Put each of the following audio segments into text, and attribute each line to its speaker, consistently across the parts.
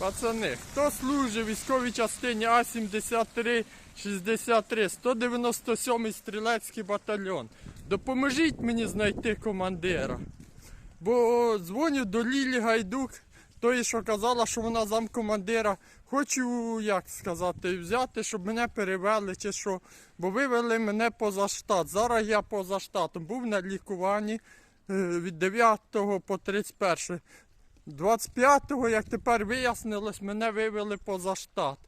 Speaker 1: Пацани, хто служить в військовій частині А-73, 63, 197 стрілецький батальйон, допоможіть мені знайти командира. Бо дзвоню до Лілі Гайдук, тої, що казала, що вона замкомандира. Хочу, як сказати, взяти, щоб мене перевели чи що. Бо вивели мене поза штат. Зараз я поза штатом. Був на лікуванні е, від 9 по 31. 25-го, як тепер вияснилось, мене вивели поза штат.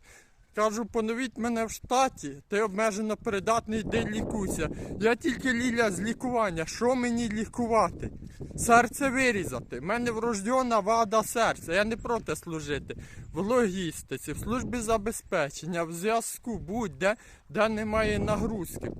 Speaker 1: Кажу, поновіть мене в штаті, ти обмежено придатний, йди лікуйся. Я тільки ліля з лікування. Що мені лікувати? Серце вирізати. У мене врождена вада серця. Я не проти служити. В логістиці, в службі забезпечення, в зв'язку, будь-де, де немає нагрузки.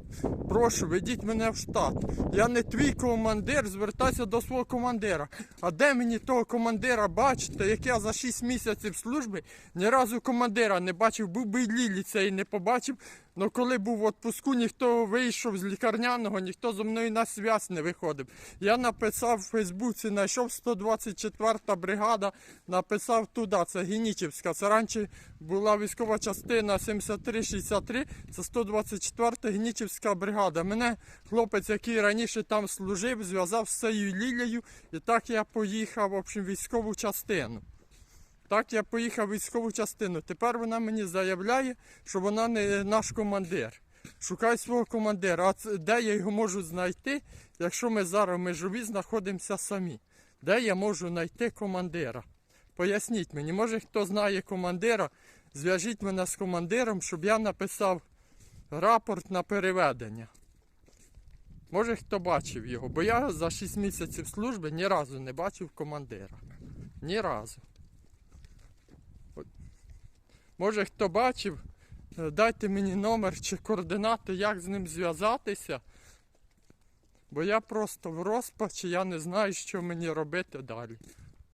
Speaker 1: Прошу, ведіть мене в штат. Я не твій командир, звертайся до свого командира. А де мені того командира бачите, як я за 6 місяців служби ні разу командира не бачив, був би й лілі цей не побачив. Але коли був в отпуску, ніхто вийшов з лікарняного, ніхто зі мною на зв'яз не виходив. Я написав в Фейсбуці, знайшов 124-та бригада, написав туди, це Генічівська. Це раніше була військова частина 7363, це 124-та Генічівська бригада. Мене хлопець, який раніше там служив, зв'язав з цією Лілею, і так я поїхав в общем, військову частину. Так я поїхав в військову частину. Тепер вона мені заявляє, що вона не наш командир. Шукай свого командира. А де я його можу знайти, якщо ми зараз в межові знаходимося самі? Де я можу знайти командира? Поясніть мені, може хто знає командира, зв'яжіть мене з командиром, щоб я написав рапорт на переведення. Може хто бачив його, бо я за 6 місяців служби ні разу не бачив командира. Ні разу. Може хто бачив, е, дайте мені номер чи координати, як з ним зв'язатися. Бо я просто в розпачі, я не знаю, що мені робити далі.